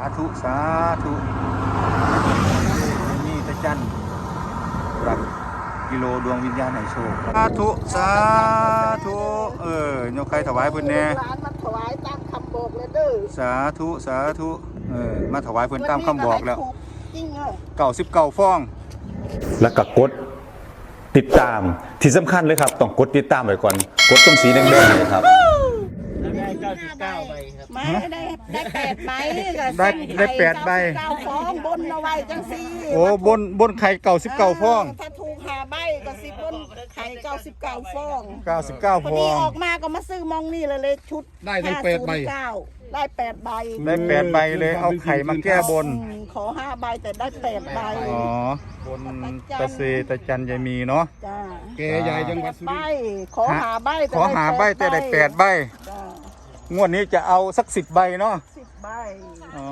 สาธุ สาธุนี่ตะจันปรับกิโลดวงวิญญาณให้โชคสาธุ สาธุ เออยกใครถวายเพิ่นแน่ร้านมันถวายตามคำบอกเลยเด้อสาธุ สาธุ เออ มาถวายเพิ่นตามคำบอกแล้วจริงเหรอเก่าสิบเก่าฟอง แล้วก็กดติดตามที่สำคัญเลยครับ ต้องกดติดตามไว้ก่อน กดตรงสีแดงๆเลยครับ ได้เก้าสิบเก้าใบ ครับ ไม่ได้ได้แปดใบก็ได้เส้นได้แปดใบ เก้าฟองบนเอาไว้จังสี่โอ้บนบนไข่เก่าสิบเก่าฟองถ้าถูกหาใบก็สิบบนไข่เก้าสิบเก้าฟองเก้าสิบเก้าพอฟดีองออกมาก็มาซื้อมองนี่เลยเลยชุดได้ทั้งแปดใบ 509ได้แปดใบได้แปดใบเลยเอาไข่มาแก้บน อืมขอห้าใบแต่ได้แปดใบอ๋อบนตะเซตะจันยายมีเนาะ จ้าแกใหญ่จังหวัดสุใบรินทร์ขอหาใบแต่ขอหาใบแต่ได้แปดใบ จ้า งวดนี้จะเอาสักสิบใบเนาะสิบใบ อ๋อ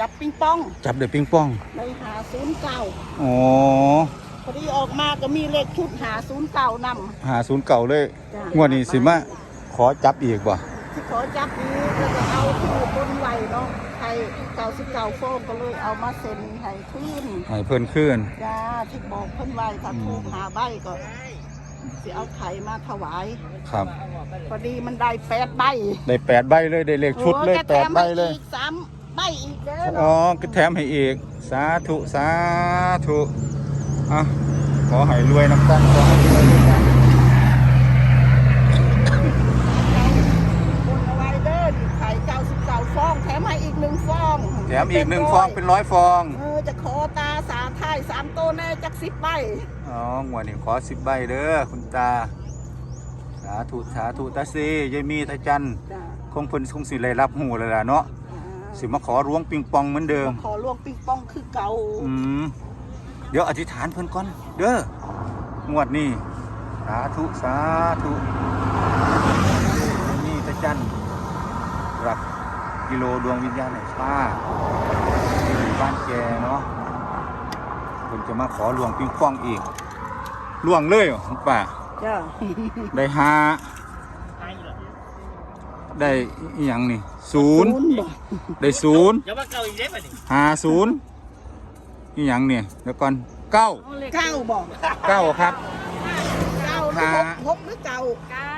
จับปิงปองจับเดือปิงปอง ในหาศูนย์เก้าอ๋อ พอดีออกมาก็มีเลขชุดหาศูนย์เก้านหาศูนย์เก่าเลย จ้ะ งวดนี้สิมาขอจับอีกบ่ำที่ขอจับนี้ก็จะเอาที่บนไหวเนาะไข่เก้าสิบเก้าโฟมก็เลยเอามาเซ็นให้ขึ้นให้เพิ่นขึ้น จ้าที่บอกเพิ่นไว้ถ้าถูกหาใบก็ สิเอาไข่มาถวาย ครับ พอดีมันได้แปดใบได้แปดใบเลยได้เลขชุดเลยโอ้แปดใบเลยกแถมให้อีกสามใบอีกเด้ออ๋อเนาะก็แถมให้อีก สาธุสาธุอะขอให้รวยน้ำกันขอให้รวยด้วยกันบนเอาไว้เด้อนี่ไข่เก้าสิบเก้าฟอง แถมให้อีกหนึ่งฟองแถมอีกหนึ่งฟองเป็นร้อยฟอง เออจะขอตาสาไทายสามโตวแน่จักสิบใบ อ๋องวดนี้ขอสิบใบเด้อคุณตา สาธุสาธุตาซียายมีตาจันจ้าคงเพิ่นคงสิได้รับหูแล้วล่ะเนาะสิมาขอร้วงปิงปองเหมือนเดิม ขอลวงปิงปองคือเก่าอืมเดี๋ยวอธิษฐานเพิ่นก่อน เด้องวดนี้สาธุสาธุนี่ตะจันรับกิโลดวงวิญญาณแห่งป้าที่อยู่บ้านแกเนาะเพิ่นจะมาขอหลวงปิงปองอีกห ลวงเลยเหรอของป้าจ้าได้ห้าได้อหย่างนี่ศูนย์บ่ได้ศูนย์อย่ามาเก้าอีกเด้ป่ะนี่ห้าศูนย์อหย่างเนี่ยเดี๋ยวก่อนเก้าเก้าบอกเก้าครับ เก้าหรือห้าหกหกหรือเก้าเก้า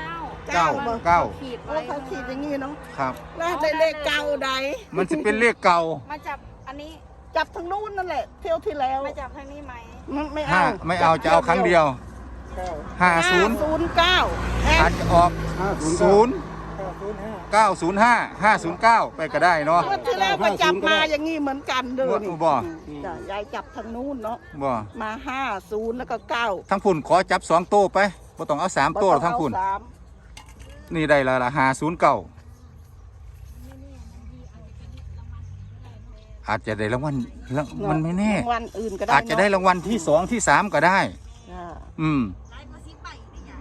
เก้าบอกเก้าขีดโอ้ไว้เขาขีดอย่างนี้เนาะครับ แล้วได้เลขเก้าใดมันจะเป็นเลขเก่ามาจับอันนี้จับทางนู้นนั่นแหละ เที่ยวที่แล้วมาจับทางนี้ไหม มันไม่ห้าเอาไม่เอาจะเอาครั้งเดียวห้าศูนย์ศูนย์เก้าอาจจะออกศูนย์เก้าศูนย์ห้าห้าศูนย์เก้าไปก็ได้เนาะ เมื่อที่แล้วก็จับมาอย่างนี้เหมือนกันเด้อนี่บ่ จ้ะยายจับทางนู้นเนาะบ่มาห้าศูนย์แล้วก็เก้าทั้งพุ่นขอจับสองโต้ไปบ่ต้องเอาสามโต้หรอกทั้งพุ่นเอาสามนี่ได้และละห้าศูนย์เก้า อาจจะได้รางวัลรางมันไม่แน่ รางวัลอื่นก็ได้อาจจะได้เนรางวัลที่สองที่สามก็ได้จ้ะอืม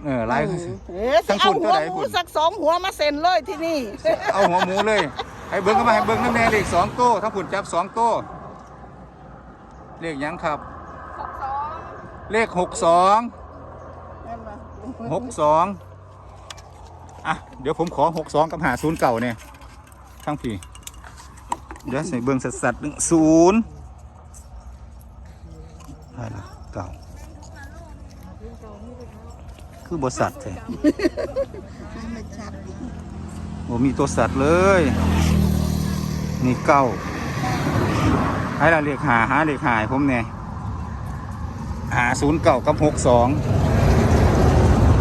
เออไลฟ์เอ๊ะทั้สิงเอาคุณหัวเท่าไหร่หมูคุณสักสองหัวมาเซ็นเลยที่นี่ เอาหัวหมูเลยให้เบิ้งเข้ามาให้เบิ้งน้ำแน่เลขสองโต้ทั้งผุนจับสองโต้เลขหยังครับ เลขหกสองหกสองอะเดี๋ยวผมขอหกสองกับหาศูนย์เก่าเนี่ยทั้งพี่ เดี๋ยวใส่เบิ้องสัดสัดๆหนึ่งศูนย์อะไรล่ะเก่า คือบสัตว์ใช่ไม่ชัดโอ้มีตัวสัตว์เลย นี่เก้าให้เราเรียกหาหาเรียกหายผมเนี่ยหาศูนย์เก้ากับหกสอง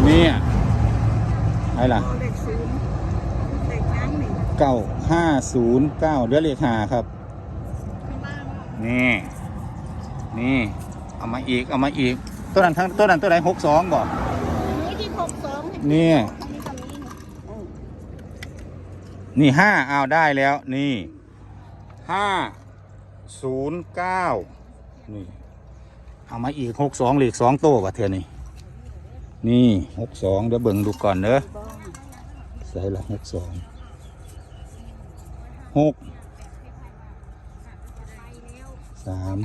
เนี่ยไอ้ล่ะศูนย์เลขน้ำนี่ เก้าห้าศูนย์เก้าเดี๋ยวเรียกหาครับ นี่ นี่ เอามาอีก เอามาอีก ตัวนั้นทั้งตัวนั้นตัวไหนหกสองบอกนี่ที่หกสองนี่นี่ตรงนี้นี่ นี่ห้าเอาได้แล้ว นี่ห้าศูนย์เก้านี่ เอามาอีกหกสองเหล็กสองโต้ว่ะเธอนี่ นี่หกสองเดี๋ยวเบิ่งดูก่อนเนอะใส่ละหกสอง หกสาม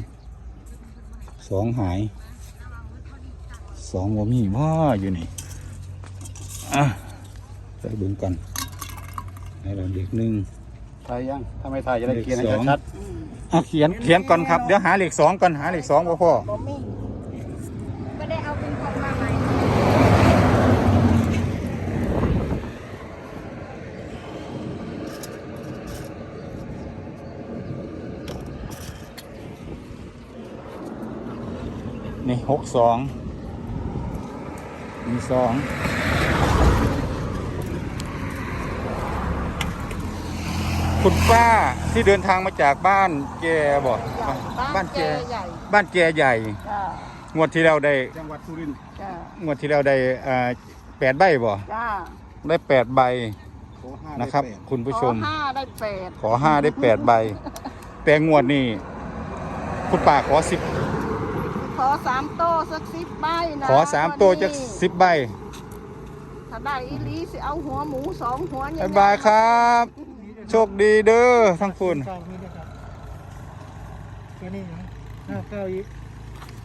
สองหายสองว่ามีว่าอยู่นี่อะใส่เบิ่งก่อนให้เราเด็กหนึ่งถ่ายยังถ้าไม่ถ่ายจะได้เขียนให้เลขสองชัดอะเขียนเขียนก่อนครับ เดี๋ยวหาเลขสองก่อนหาเลขสองพ่อพ่อ บ่มี ก็ได้เอาเป็นของมาใหม่ นี่ หกสองมีสองคุณป้าที่เดินทางมาจากบ้านแกบอกบ้านแกใหญ่บ้านแกใหญ่ จ้างวดที่เราได้ๆจังหวัดสุรินทร์จ้างวดที่เราได้อ่าแปดใบบ่จ้าได้แปดใบขอห้านะครับได้แปดคุณผู้ชม ขอห้าได้แปดขอห้าได้แปดใบ แต่งวดนี่คุณป้าขอสิบขอ สามโตสักสิบใบนะขอสามตัวจะสิบใบถ้าได้อีหลีสิเอาหัวหมูสองหัวใหญ่บายบายครับ โชคดีเด้อทั้งคุณเก้ามีด้วยครับตัวนี้นะห้าเก้าอีก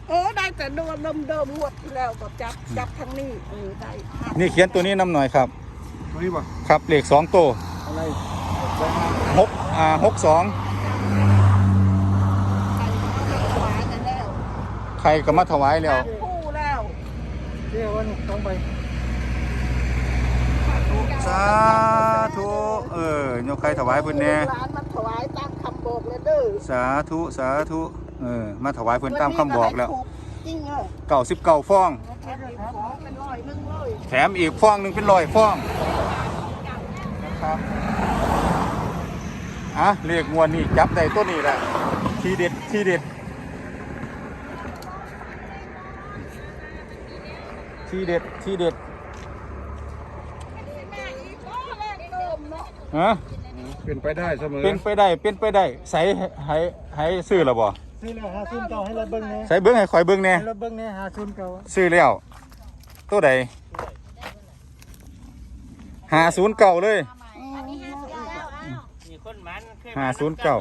โอ้ได้แต่เดิมเดิมเดิมงวดที่แล้วก็จับจับทั้งนี้เออได้ห้านี่เขียนตัวนี้นำหน่อยครับ ตัวนี้ป่ะครับเลขสองตัวอะไรหกอ่าหกสอง ใครเอาไปถวายกันแล้วใครก็มาถวายแล้ว คู่แล้วเรียกว่านี่ต้องไปสาธุเออยกใครถวายเพิ่นแน่ ร้านมันถวายตามคำบอกเลยเด้อสาธุสาธุเออมาถวายเพิ่นตามคำบอกแล้วจริงเหรอเก่าสิบเก่าฟอง แค่นี้ของเป็นร้อยหนึงเลยแถมอีกฟองหนึ่งเป็นร้อยฟองนะครับอะเลขงวดนี่จับได้ตัวนี้แหละทีเด็ดทีเด็ด ทีเด็ดทีเด็ดแม่อีกก็แรกเติมเนาะฮะเป็นไปได้เสมอเป็นไปได้เป็นไปได้ใส่ให้ให้ซื้อหรอบ่ซื้อแล้วหาซุนเก่าให้เราเบิ้งแน่ใส่เบิ้งให้คอยเบิ้งแน่ให้เราเบิ้งแน่หาซุนเก่าซื้อแล้วตัวใดหาศูนย์เก่าเลยมีคนมันเคยห้าศูนย์เก้า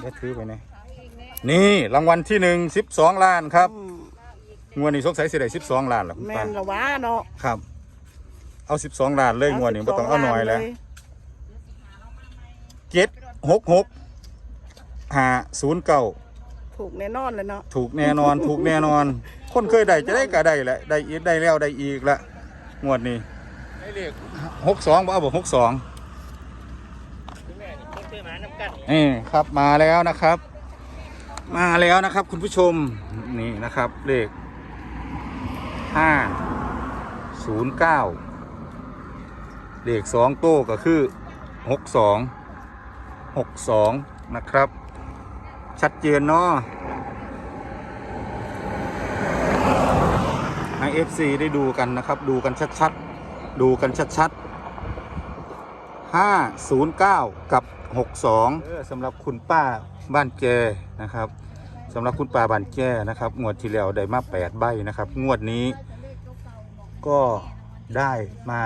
เดี๋ยวถือไปนะนี่รางวัลที่หนึ่งสิบสองล้านครับอืม งวดนี้สงสัยสิได้สิบสองล้านหรอคุณแม่ป้านละวะเนาะครับ เอาสิบสองล้านเลยงวดนี้ไม่ต้องเอาหน่อยแล้วเจ็ดหกหกห้าศูนย์เก้าถูกแน่นอนเลยเนาะถูกแน่นอน ถูกแน่นอน คนเคยได้จะได้ก็ได้แหละได้อีกได้แล้วได้อีกละงวดนี้ได้เลขหกสองบ่เอาบอกหกสองแม่นี่เคยมาน้ำกันนี่ครับมาแล้วนะครับ มาแล้วนะครับ คุณผู้ชมนี่นะครับเลข ห้าศูนย์เก้าเลขสองโต้ก็คือหกสองหกสองนะครับ ชัดเจนเนาะให้ FC ได้ดูกันนะครับ ดูกันชัดๆ ดูกันชัดๆ509 กับ 62สำหรับคุณป้าบ้านแกนะครับ สำหรับคุณป้าบานแกนะครับ งวดที่แล้วได้มา8ใบนะครับ งวดนี้ก็ได้มา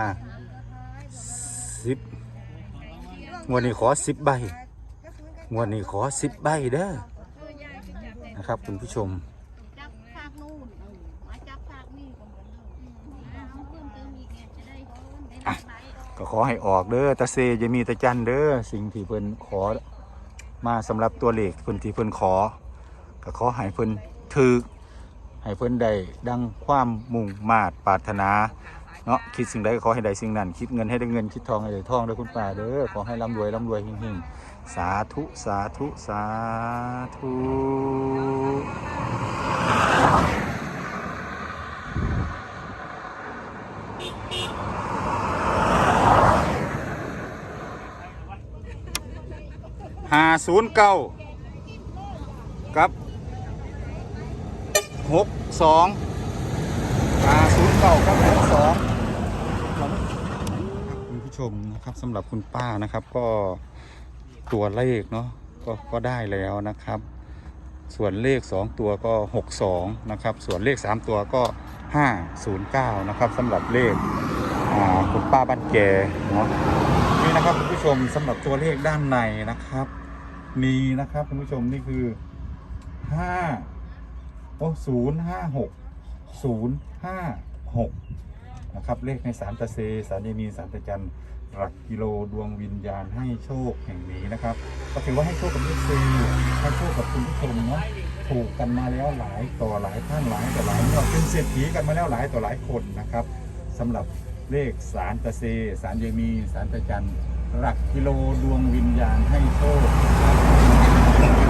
10งวดนี้ขอ10ใบ งวดนี้ขอ10ใบเด้อนะครับ คุณผู้ชม จับภาคนู่นเออมาจับภาคนี่ก็เหมือนเดิมเอาเพิ่มเติมอีกเนี่ยจะได้ได้ใบก็ขอให้ออกเด้อตาเซจะมีตาจันเด้อสิ่งที่เพิ่นขอมาสำหรับตัวเลขเพิ่นที่เพิ่นขอ ก็ขอให้เพิ่นถือให้เพิ่นได้ดังความมุ่งมาตรปรารถนาเนาะคิดสิ่งใดก็ขอให้ได้สิ่งนั้น คิดเงินให้ได้เงินคิดทองให้ได้ทองด้อคุณป้าเด้อขอให้ร่ำรวยร่ำรวยเฮงๆสาธุสาธุสาธุห้าศูนย์เก้ากับ หกสองห้าศูนย์เก้ากับหกสองคุณผู้ชมนะครับสำหรับคุณป้านะครับก็ตัวเลขเนาะก็ก็ได้แล้วนะครับ ส่วนเลข 2 ตัวก็ 62 นะครับ ส่วนเลข 3 ตัวก็ 509 นะครับสำหรับเลขคุณป้าบ้านแกเนาะนี่นะครับคุณผู้ชมสำหรับตัวเลขด้านในนะครับ มีนะครับคุณผู้ชมนี่คือ 5 โอ้056 056นย์ห้าหกนะครับ เลขในสารตะเซ สารเยมีสารตะจันหลักกิโลดวงวิญญาณให้โชคแห่งนี้นะครับ ก็ถือว่าให้โชคกับลูกซีให้โชคกับคุณผู้ชมเนาะถูกกันมาแล้วหลายต่อหลายท่านหลายต่อหลายงวดเป็นเศรษฐีกันมาแล้วหลายต่อหลายคนนะครับสำหรับเลขสารตะเซ สารเยมี สารตะจันหลักกิโลดวงวิญญาณให้โชค